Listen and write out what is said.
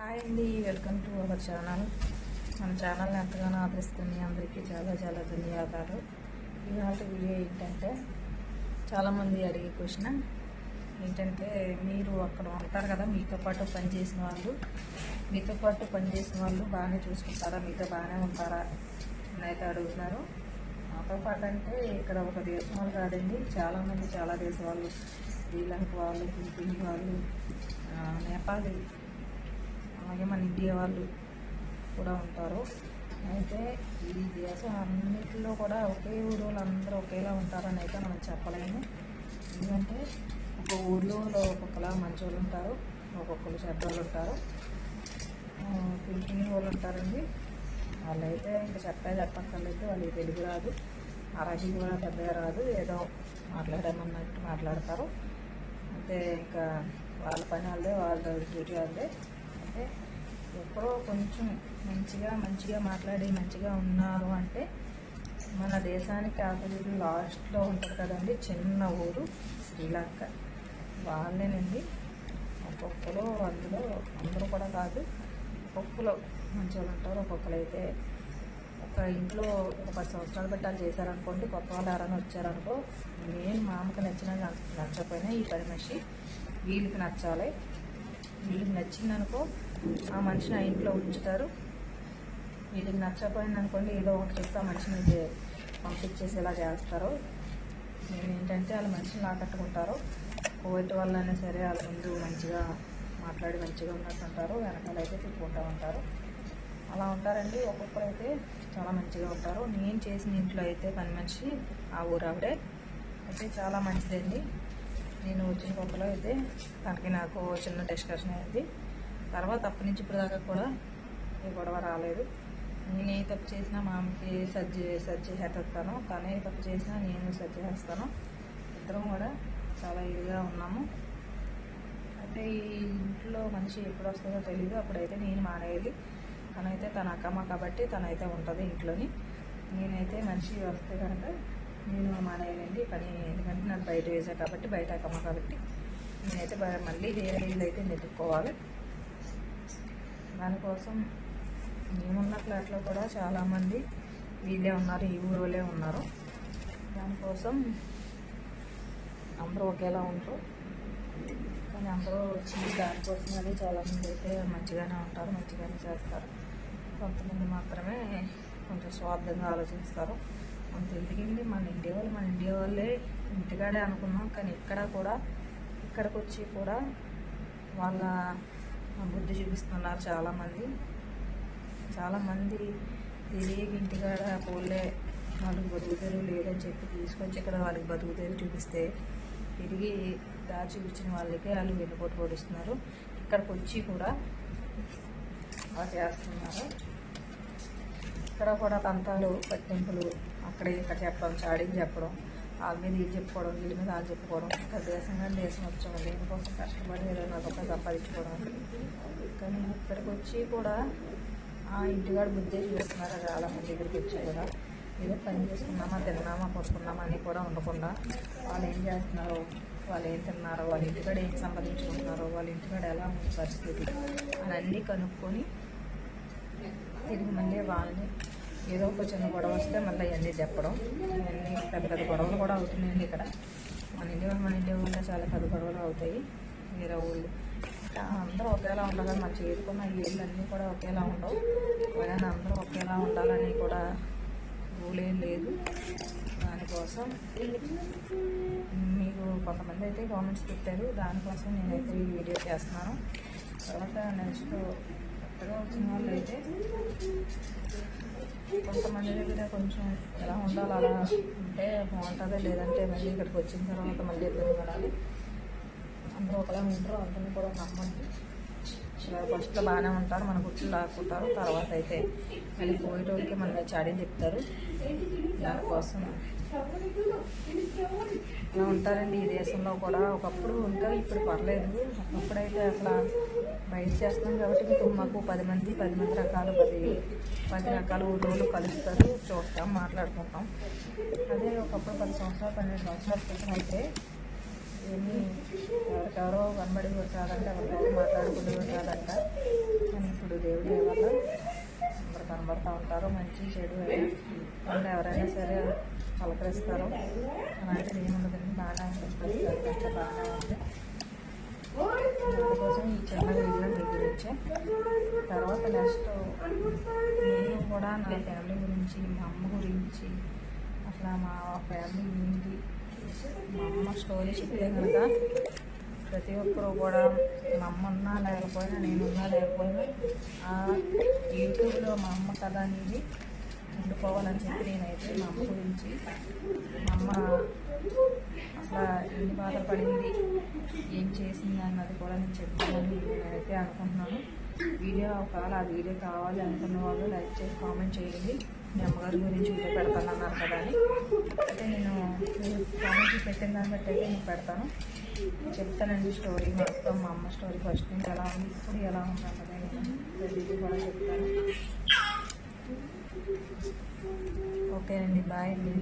Hi అండి welcome to our channel. మన ఛానల్ని ఎంతగానో ఆదరిస్తుంది అందరికీ చాలా చాలా ధన్యవాదాలు. ఇవాళ వీడియో ఏంటంటే చాలామంది అడిగే క్వశ్చన్ ఏంటంటే మీరు అక్కడ ఉంటారు కదా మీతో పాటు పనిచేసిన వాళ్ళు. మీతో పాటు పనిచేసిన వాళ్ళు బాగానే చూసుకుంటారా? మీతో బాగానే ఉంటారా? అని అయితే అడుగుతున్నారు. మాతో పాటు అంటే ఇక్కడ ఒక దేశం వాళ్ళు కాదండి చాలామంది చాలా దేశం వాళ్ళు శ్రీలంక వాళ్ళు ఫిలిపీన్ వాళ్ళు నేపాలి అలాగే మన ఇండియా వాళ్ళు కూడా ఉంటారు. అయితే ఈ దేశం అన్నిటిలో కూడా ఒకే ఊరు వాళ్ళందరూ ఒకేలా ఉంటారని అయితే మనం చెప్పలేము. ఎందుకంటే ఒక ఊర్లో ఒక్కొక్కలా మంచి వాళ్ళు ఉంటారు ఒక్కొక్కరు చెడ్డ వాళ్ళు ఉంటారు ఆ, వాళ్ళు ఉంటారండి. వాళ్ళైతే ఇంకా చెప్పే చెప్పక్కర్లేదు వాళ్ళకి తెలుగు రాదు అరబీ కూడా పెద్దగా రాదు ఏదో మాట్లాడమన్నట్టు మాట్లాడతారు. అంటే ఇంకా వాళ్ళ పని వాళ్ళదే వాళ్ళ డ్యూటీ వాళ్ళదే. అంటే ఎప్పుడో కొంచెం మంచిగా మంచిగా మాట్లాడి మంచిగా ఉన్నారు అంటే మన దేశానికి ఆపోజిట్ లాస్ట్లో ఉంటుంది కదండి. చిన్న ఊరు శ్రీలంక. వాళ్ళేనండి. ఒక్కొక్కరు అందులో అందరూ కూడా కాదు ఒక్కొక్కరు మంచి వాళ్ళు ఉంటారు. ఒక్కొక్కరు అయితే ఒక ఇంట్లో ఒక పది సంవత్సరాలు పెట్టాలి చేశారనుకోండి కొత్త వాళ్ళు ఎవరైనా వచ్చారనుకో నేను మా అమ్మకి నచ్చిన నచ్చకపోయినా ఈ పని మనిషి వీళ్ళకి నచ్చాలి. వీళ్ళకి నచ్చిందనుకో ఆ మనిషిని ఆ ఇంట్లో ఉంచుతారు. వీళ్ళకి నచ్చకపోయింది అనుకోండి ఏదో ఒకటి చెప్తే ఆ మనిషిని పంపించేసేలా చేస్తారు. నేను ఏంటంటే వాళ్ళ మనిషిని ఆకట్టుకుంటారు కోవిడ్ వల్లనే సరే వాళ్ళ ముందు మంచిగా మాట్లాడి మంచిగా ఉన్నట్టు ఉంటారు వెనకాల అయితే తిప్పుకుంటూ ఉంటారు. అలా ఉంటారండి. ఒక్కొక్కరు అయితే చాలా మంచిగా ఉంటారు. నేను చేసిన ఇంట్లో అయితే పని మనిషి ఆ ఊరు ఆవిడే. అయితే చాలా మంచిదండి. నేను వచ్చిన కొత్తలో అయితే తనకి నాకు చిన్న డిస్కషన్ అయింది. తర్వాత అప్పటి నుంచి ఇప్పుడు దాకా కూడా ఏ గొడవ రాలేదు. నేను ఏ తప్పు చేసినా మా అమ్మకి సజ్జి సజ్జి చేస్తాను తను ఏ తప్పు చేసినా నేను సజ్జి చేస్తాను. ఇద్దరం కూడా చాలా ఇదిగా ఉన్నాము. అంటే ఈ ఇంట్లో మనిషి ఎప్పుడు వస్తుందో తెలియదు అప్పుడైతే నేను మానేయాలి తనైతే తన అక్కమ్మ కాబట్టి తనైతే ఉంటుంది ఇంట్లోని. నేనైతే మనిషి వస్తే కనుక నేను మానేయండి పని ఎందుకంటే నాకు బయట వేసా కాబట్టి బయట అమ్మ కాబట్టి నేనైతే బ- మళ్ళీ వేరే ఇల్లు అయితే వెతుక్కోవాలి. దానికోసం మేమున్న ఫ్లాట్లో కూడా చాలామంది వీళ్ళే ఉన్నారు ఈ ఊరోళ్ళే ఉన్నారు. దానికోసం అందరూ ఒకేలా ఉంటారు కానీ అందరూ వచ్చి దానికోసం అది చాలామంది అయితే మంచిగానే ఉంటారు మంచిగానే చేస్తారు. కొంతమంది మాత్రమే కొంచెం స్వార్థంగా ఆలోచిస్తారు. అంత ఎందుకండి మన ఇండియా వాళ్ళు మన ఇండియా వాళ్ళే ఇంటికాడే అనుకున్నాం. కానీ ఇక్కడ కూడా ఇక్కడికి వచ్చి కూడా వాళ్ళ బుద్ధి చూపిస్తున్నారు చాలామంది. చాలామంది తెలియక ఇంటికాడ పోలే. వాళ్ళకి బతుకుతారు లేదని చెప్పి తీసుకొచ్చి ఇక్కడ వాళ్ళకి బతుకుతారు చూపిస్తే తిరిగి దారి చూపించిన వాళ్ళకే వాళ్ళు వెన్నుపోటు పొడిస్తున్నారు. ఇక్కడికి వచ్చి కూడా చేస్తున్నారు. ఇక్కడ కూడా దంతాలు పట్టింపులు అక్కడ ఇక్కడ చెప్పడం చాడీకి చెప్పడం వాళ్ళ మీద ఇది చెప్పుకోవడం వీళ్ళ మీద వాళ్ళు చెప్పుకోవడం. ఇక్కడ దేశంగా దేశం వచ్చాము దేనికోసం కష్టపడి ఇరవై నాలుగు రూపాయలు సంపాదించుకోవడం కానీ ఇక్కడికి వచ్చి కూడా ఆ ఇంటికాడ బుద్ధి చూస్తున్నారు చాలా మంది దగ్గరికి వచ్చి కూడా ఏదో పని చేసుకున్నామా తిన్నామా కొట్టుకున్నామా అని కూడా ఉండకుండా వాళ్ళు ఏం చేస్తున్నారు? వాళ్ళు ఏం తిన్నారో? వాళ్ళ ఇంటికాడ ఏం సంపాదించుకుంటున్నారో? వాళ్ళ ఇంటికాడ ఎలా ఉంది పరిస్థితి? అని అన్నీ కనుక్కొని తిరిగి మళ్ళీ వాళ్ళని ఏదో ఒక చిన్న గొడవ వస్తే మళ్ళీ అవన్నీ చెప్పడం. ఇవన్నీ పెద్ద పెద్ద గొడవలు కూడా అవుతున్నాయండి ఇక్కడ. మన ఇంటి వాళ్ళు మన ఇంటి వాళ్ళు చాలా పెద్ద గొడవలు అవుతాయి. వేరే ఊళ్ళు. అందరూ ఒకేలా ఉండాలి మన చేరుకున్న ఈ అన్నీ కూడా ఒకేలా ఉండవు. ఎవరైనా అందరూ ఒకేలా ఉండాలని కూడా రూల్ ఏం లేదు. దానికోసం మీకు కొంతమంది అయితే కామెంట్స్ పెట్టారు. దానికోసం నేనైతే ఈ వీడియో చేస్తున్నాను. తర్వాత నెక్స్ట్ కొత్తగా వచ్చిన వాళ్ళు అయితే కొంతమంది దగ్గర కొంచెం ఎలా ఉండాలి అలా ఉంటే బాగుంటుందో లేదంటే మళ్ళీ ఇక్కడికి వచ్చిన తర్వాత మళ్ళీ ఇబ్బంది పడాలి. అందరూ ఒకలా ఉంటారు అందరినీ కూడా నమ్మండి. ఇలా ఫస్ట్లో బాగానే ఉంటారు మన గుర్తులు లాక్కుంటారు తర్వాత అయితే మళ్ళీ పోయేటోళ్ళకి మన చాడీని చెప్తారు. దానికోసం ఇలా ఉంటారండి ఈ దేశంలో కూడా ఒకప్పుడు ఉంటారు ఇప్పుడు పర్లేదు. ఒకప్పుడైతే అసలు బయట చేస్తాం కాబట్టి మీకు మాకు పది మంది పది మంది రకాలు పది పది రకాల ఊళ్ళో కలుస్తారు. చూస్తాం మాట్లాడుకుంటాం. అదే ఒకప్పుడు పది సంవత్సరాలు పన్నెండు సంవత్సరాల క్రితం అయితే ఏమి ఎవరికెవరో కనబడి కాదంట ఎవరికెవరో మాట్లాడుకునేవి కానీ ఇప్పుడు దేవుడి వల్ల అందరు కనబడుతూ ఉంటారు. మంచి చెడు అయినా అంటే ఎవరైనా సరే పలకరిస్తారు. నేను ఏముండదండి. బాగా పలకరిస్తారు. అంటే బాగా ఉంది అందుకోసం ఈ చిన్న వీడియో తర్వాత నెక్స్ట్ నేను కూడా నా ఫ్యామిలీ గురించి మా అమ్మ గురించి అట్లా మా ఫ్యామిలీ ఏంటి మా అమ్మ స్టోరీ చెప్తే కనుక ప్రతి ఒక్కరు కూడా మా అమ్మ ఉన్నా లేకపోయినా నేనున్నా లేకపోయినా ఆ యూట్యూబ్లో మా అమ్మ కథ అనేది ఉండిపోవాలని చెప్పి నేనైతే మా అమ్మ గురించి మా అమ్మ అసలు ఎన్ని బాధపడింది ఏం చేసింది అన్నది కూడా నేను చెప్తానని నేనైతే అనుకుంటున్నాను. వీడియో ఒకవేళ ఆ వీడియో కావాలి అనుకున్న వాళ్ళు లైక్ చేసి కామెంట్ చేయండి. మీ అమ్మగారి గురించి వీడియో పెడతాను అన్నారు కదా అని. అయితే నేను మీరు కామెంట్ పెట్టిన దాన్ని బట్టి అయితే నేను పెడతాను. చెప్తానండి స్టోరీ మొత్తం మా అమ్మ స్టోరీ ఫస్ట్ నుంచి ఎలా ఉంది ఇప్పుడు ఎలా ఉంది అన్నది నేను కూడా చెప్తాను. ఓకే అండి బాయ్ అండి.